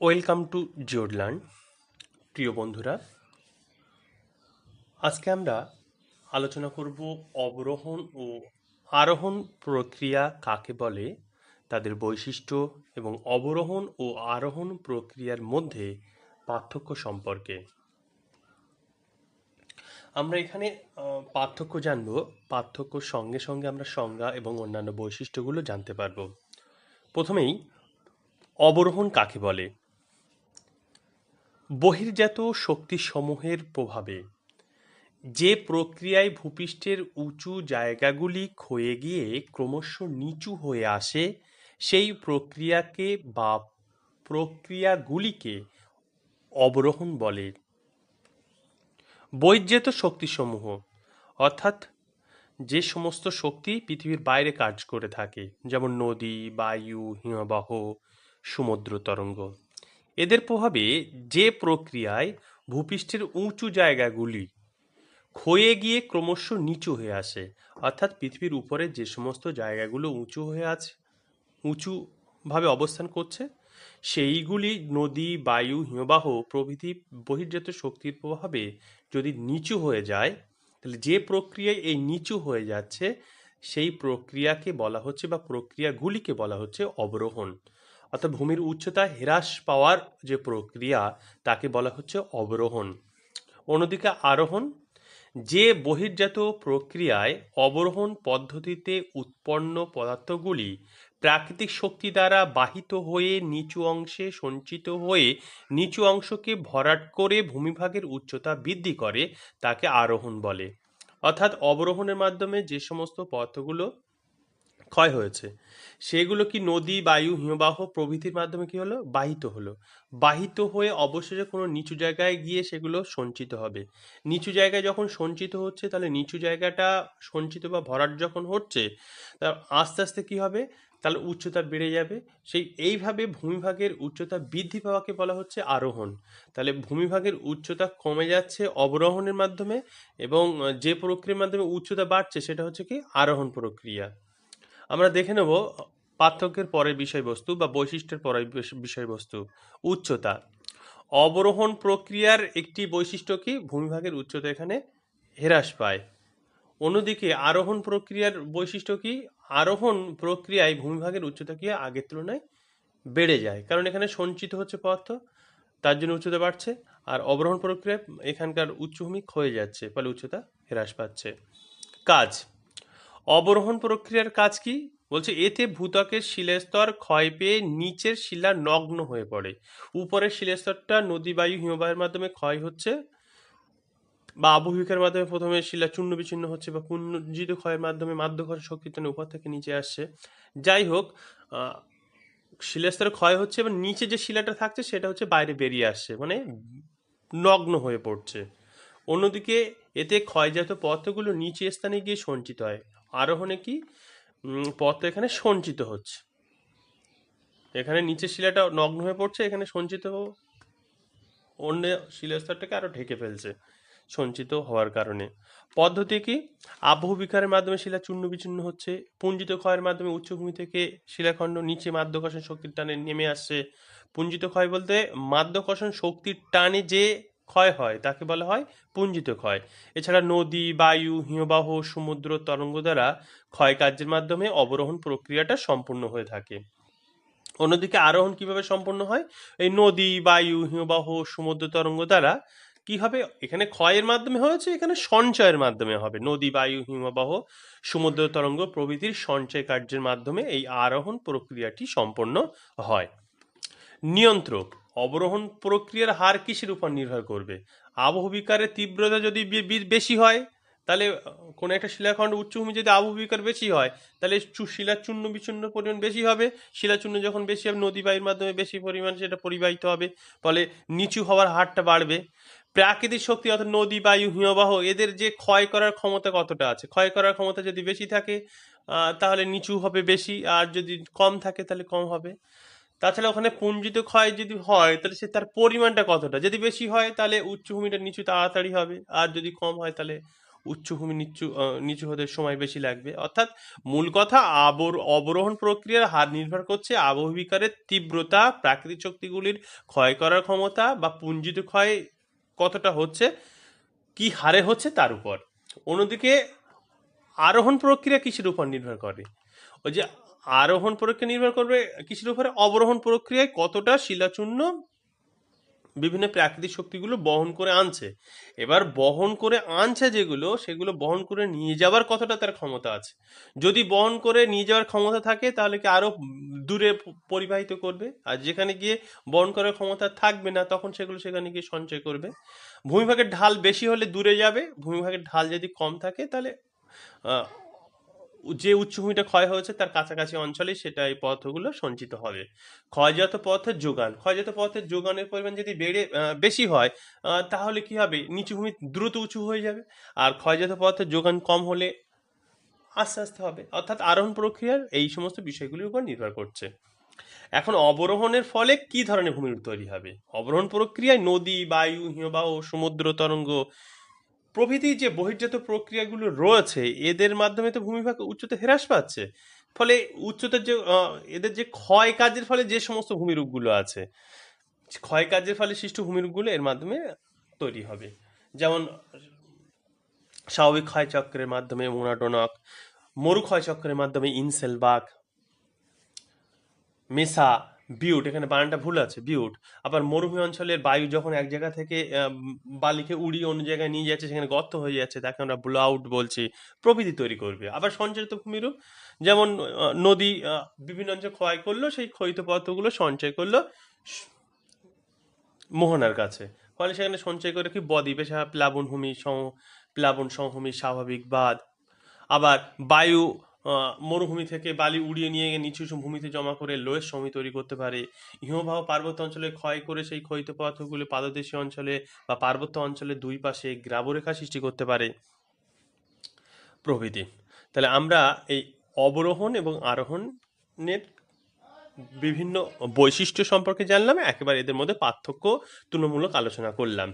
Welcome to জিওডল্যান্ড প্রিয় বন্ধুরা। আজকে আমরা আলোচনা করব অবরোহণ ও আরোহণ প্রক্রিয়া কাকে বলে, তাদের বৈশিষ্ট্য এবং অবরোহণ ও আরোহণ প্রক্রিয়ার মধ্যে পার্থক্য সম্পর্কে। আমরা এখানে পার্থক্য জানব, পার্থক্য সঙ্গে সঙ্গে আমরা সংজ্ঞা এবং অন্যান্য বৈশিষ্ট্যগুলো জানতে পারব। প্রথমেই, অবরোহণ কাকে বলে? বহির্জাত শক্তিসমূহের প্রভাবে। যে প্রক্রিয়ায় ভূপৃষ্ঠের উঁচু জায়গাগুলি ক্ষয়ে গিয়ে ক্রমশ নিচু হয়ে আসে, সেই প্রক্রিয়াকে বা প্রক্রিয়াগুলিকে অবরোহণ বলে। বহির্জাত শক্তিসমূহ, অর্থাৎ যে সমস্ত শক্তি পৃথিবীর বাইরে কাজ করে থাকে, যেমন নদী, বায়ু, হিমবাহ, সমুদ্র, তরঙ্গ। এদের প্রভাবে যে প্রক্রিয়ায় ভূপৃষ্ঠের উঁচু জায়গাগুলি ক্ষয়ে গিয়ে ক্রমশ নিচু হয়ে আসে, অর্থাৎ পৃথিবীর উপরে যে সমস্ত জায়গাগুলো উঁচু হয়ে আছে, উঁচুভাবে অবস্থান করছে, সেইগুলি নদী, বায়ু, হিমবাহ প্রভৃতি বহির্জাত শক্তির প্রভাবে যদি নিচু হয়ে যায়, তাহলে যে প্রক্রিয়ায় এই নিচু হয়ে যাচ্ছে, সেই প্রক্রিয়াকে বলা হচ্ছে বা প্রক্রিয়াগুলিকে বলা হচ্ছে অবরোহণ। অর্থাৎ ভূমির উচ্চতা হ্রাস পাওয়ার যে প্রক্রিয়া, তাকে বলা হচ্ছে অবরোহণ। অন্যদিকে আরোহণ, যে বহির্জাত প্রক্রিয়ায় অবরোহণ পদ্ধতিতে উৎপন্ন পদার্থগুলি প্রাকৃতিক শক্তি দ্বারা বাহিত হয়ে নিচু অংশে সঞ্চিত হয়ে নিচু অংশকে ভরাট করে ভূমিভাগের উচ্চতা বৃদ্ধি করে, তাকে আরোহণ বলে। অর্থাৎ অবরোহণের মাধ্যমে যে সমস্ত পদার্থগুলো ক্ষয় হয়েছে। সেগুলো কি নদী, বায়ু, হিমবাহ প্রভৃতির মাধ্যমে কি হলো? বাহিত হলো। বাহিত হয়ে অবশেষে কোনো নিচু জায়গায় গিয়ে সেগুলো সঞ্চিত হবে। নিচু জায়গায় যখন সঞ্চিত হচ্ছে, তাহলে নিচু জায়গাটা সঞ্চিত বা ভরাট যখন হচ্ছে তা আস্তে আস্তে কি হবে? তাহলে উচ্চতা বেড়ে যাবে। সেই এইভাবে ভূমিভাগের উচ্চতা বৃদ্ধি পাওয়াকে বলা হচ্ছে আরোহণ। তাহলে ভূমিভাগের উচ্চতা কমে যাচ্ছে অবরোহণের মাধ্যমে এবং যে প্রক্রিয়ার মাধ্যমে উচ্চতা বাড়ছে, সেটা হচ্ছে কি? আরোহণ প্রক্রিয়া। আমরা দেখে নেব পার্থক্যের পরের বিষয়বস্তু বা বৈশিষ্ট্যের পরের বিষ- বিষয়বস্তু। উচ্চতা। অবরোহণ প্রক্রিয়ার একটি বৈশিষ্ট্য কি? ভূমিভাগের উচ্চতা এখানে হ্রাস পায়। অন্যদিকে আরোহণ প্রক্রিয়ার বৈশিষ্ট্য কি? আরোহণ প্রক্রিয়ায় ভূমিভাগের উচ্চতা কি আগের তুলনায় বেড়ে যায়? কারণ এখানে সঞ্চিত হচ্ছে পদার্থ, তার জন্য উচ্চতা বাড়ছে, আর অবরোহণ প্রক্রিয়ায় এখানকার উচ্চভূমি ক্ষয়ে যাচ্ছে, ফলে উচ্চতা হ্রাস পাচ্ছে। কাজ। অবরোহণ প্রক্রিয়ার কাজ কি? বলছে, এতে ভূত্বকের শিলাস্তর ক্ষয় পেয়ে নিচের শিলা নগ্ন হয়ে পড়ে। উপরের শিলাস্তরটা নদী বায়ু হিমবাহের মাধ্যমে ক্ষয় হচ্ছে বা আবহবিকের মাধ্যমে প্রথমে শিলা চূর্ণ বিচ্ছিন্ন হচ্ছে বা পুঞ্জিত ক্ষয়ের মাধ্যমে মাধ্যকর শক্তির টানে উপর থেকে নিচে আসছে। যাই হোক শিলাস্তর ক্ষয় হচ্ছে এবং নিচে যে শিলাটা থাকছে সেটা হচ্ছে বাইরে বেরিয়ে আসছে মানে নগ্ন হয়ে পড়ছে। অন্যদিকে এতে ক্ষয়জাত পথগুলো নিচে স্থানে গিয়ে সঞ্চিত হয়। আরোহণে কি? পদার্থ এখানে সঞ্চিত হচ্ছে। এখানে নিচের শিলাটা নগ্ন হয়ে পড়ছে, এখানে সঞ্চিত অন্য শিলাস্তরটাকে আরও ঢেকে ফেলছে, সঞ্চিত হওয়ার কারণে। পদ্ধতি কি? আবহ বিকারের মাধ্যমে শিলা চূর্ণ বিচূর্ণ হচ্ছে, পুঞ্জিত ক্ষয়ের মাধ্যমে উচ্চভূমি থেকে শিলাখণ্ড নিচে মাধ্যাকর্ষণ শক্তির টানে নেমে আসছে। পুঞ্জিত ক্ষয় বলতে মাধ্যাকর্ষণ শক্তির টানে যে ক্ষয় হয়, তাকে বলা হয় পুঞ্জিত ক্ষয়। এছাড়া নদী, বায়ু, হিমবাহ, সমুদ্র, তরঙ্গ দ্বারা ক্ষয় কার্যের মাধ্যমে অবরোহণ প্রক্রিয়াটা সম্পূর্ণ হয়ে থাকে। অন্যদিকে আরোহণ কীভাবে সম্পন্ন হয়? এই নদী, বায়ু, হিমবাহ, সমুদ্র, তরঙ্গ দ্বারা কি হবে? এখানে ক্ষয়ের মাধ্যমে হয়েছে, এখানে সঞ্চয়ের মাধ্যমে হবে। নদী, বায়ু, হিমবাহ, সমুদ্র, তরঙ্গ প্রভৃতির সঞ্চয় কার্যের মাধ্যমে এই আরোহণ প্রক্রিয়াটি সম্পন্ন হয়। নিয়ন্ত্রক অবরোহণ প্রক্রিয়ার হার কিসের উপর নির্ভর করবে। আবহবিকারের তীব্রতা যদি বেশি হয়, তাহলে কোনো একটা শিলাখণ্ড উচ্চভূমি যদি আবহবিকার বেশি হয়, তাহলে চু- শিলার চূর্ণ বিচূর্ণ পরিমাণ বেশি হবে। শিলাচূর্ণ যখন বেশি হবে, নদী বায়ুর মাধ্যমে বেশি পরিমাণ সেটা পরিবাহিত হবে, ফলে নিচু হওয়ার হারটা বাড়বে। প্রাকৃতিক শক্তি অর্থাৎ নদী, বায়ু, হিমবাহ, এদের যে ক্ষয় করার ক্ষমতা কতটা আছে? ক্ষয় করার ক্ষমতা যদি বেশি থাকে তাহলে নিচু হবে বেশি, আর যদি কম থাকে, তাহলে কম হবে। তাছাড়া ওখানে পুঞ্জিত ক্ষয় যদি হয়, তাহলে সে তার পরিমাণটা কতটা? যদি বেশি হয়, তাহলে উচ্চভূমিটা নিচু তাড়াতাড়ি হবে। আর যদি কম হয়, তাহলে উচ্চভূমি নিচু নিচু হতে সময় বেশি লাগবে। অর্থাৎ মূল কথা, আবর, অবরোহণ প্রক্রিয়ার হার নির্ভর করছে আবহবিকারের তীব্রতা, প্রাকৃতিক শক্তিগুলির ক্ষয় করার ক্ষমতা বা পুঞ্জিত ক্ষয় কতটা হচ্ছে, কি হারে হচ্ছে তার উপর। অন্যদিকে, আরোহণ প্রক্রিয়া কিসের উপর নির্ভর করে? ওই যে আরোহণ প্রক্রিয়া নির্ভর করবে কিসের উপরে? অবরোহণ প্রক্রিয়ায় কতটা শিলাচূর্ণ বিভিন্ন প্রাকৃতিক শক্তিগুলো বহন করে আনছে? এবার বহন করে আনছে যেগুলো, সেগুলো বহন করে নিয়ে যাওয়ার কতটা তার ক্ষমতা আছে? যদি বহন করে নিয়ে যাওয়ার ক্ষমতা থাকে, তাহলে কি আরও দূরে পরিবাহিত করবে? আর যেখানে গিয়ে বহন করার ক্ষমতা থাকবে না, তখন সেগুলো সেখানে গিয়ে সঞ্চয় করবে। ভূমিভাগের ঢাল বেশি হলে দূরে যাবে। ভূমিভাগের ঢাল যদি কম থাকে, তাহলে যে উচ্চভূমিটা ক্ষয় হয়েছে, তার কাছাকাছি অঞ্চলে সেটা এই পদার্থগুলো সঞ্চিত হবে। ক্ষয়জাত পদার্থের যোগান। ক্ষয়জাত পদার্থের যোগানের পরিমাণ যদি বেড়ে বেশি হয় তাহলে কি হবে? নিচু ভূমি দ্রুত উঁচু হয়ে যাবে। আর ক্ষয়জাত পদার্থের যোগান কম হলে আস্তে আস্তে হবে। অর্থাৎ আরোহণ প্রক্রিয়ার এই সমস্ত বিষয়গুলির উপর নির্ভর করছে। এখন অবরোহণের ফলে কি ধরনের ভূমিরূপ তৈরি হবে? অবরোহণ প্রক্রিয়ায় নদী, বায়ু, হিমবাহ, সমুদ্র, তরঙ্গ প্রভৃতি যে বহির্জাত প্রক্রিয়াগুলো রয়েছে, এদের মাধ্যমে তো ভূমিভাগ উচ্চতা হ্রাস পাচ্ছে। ফলে উচ্চতার যে এদের যে ক্ষয় কাজের ফলে যে সমস্ত ভূমিরূপগুলো আছে, ক্ষয় কাজের ফলে সৃষ্ট ভূমিরূপগুলো এর মাধ্যমে তৈরি হবে। যেমন স্বাভাবিক ক্ষয়চক্রের মাধ্যমে মোনাডোনক মরু ক্ষয়চক্রের মাধ্যমে ইনসেলবাগ মেসা বিউট, এখানে বানানটা ভুল আছে, বিউট। আবার মরুভূমি অঞ্চলের বায়ু যখন এক জায়গা থেকে বালিকে উড়িয়ে অন্য জায়গায় নিয়ে যাচ্ছে, সেখানে গর্ত হয়ে যাচ্ছে, তাকে আমরা ব্লো আউট বলছি, প্রভৃতি তৈরি করবে। আবার সঞ্চরিত ভূমিরূপ, যেমন নদী বিভিন্ন অঞ্চল ক্ষয় করল, সেই ক্ষয়িত পদার্থগুলো সঞ্চয় করল মোহনার কাছে। ফলে সেখানে সঞ্চয় করে কি? বদ্বীপে প্লাবনভূমি সম প্লাবন সমভূমি স্বাভাবিক বাদ আবার বায়ু মরুভূমি থেকে বালি উড়িয়ে নিয়ে গিয়ে নিচু ভূমিতে জমা করে লোয়ের সমী তৈরি করতে পারে। হিমবাহ পার্বত্য অঞ্চলে ক্ষয় করে সেই ক্ষয়িত পদার্থগুলো পাদদেশী অঞ্চলে বা পার্বত্য অঞ্চলের দুই পাশে গ্রাবরেখা সৃষ্টি করতে পারে প্রভৃতি। তাহলে আমরা এই অবরোহণ এবং আরোহণের বিভিন্ন বৈশিষ্ট্য সম্পর্কে জানলাম, একেবারে এদের মধ্যে পার্থক্য তুলনামূলক আলোচনা করলাম।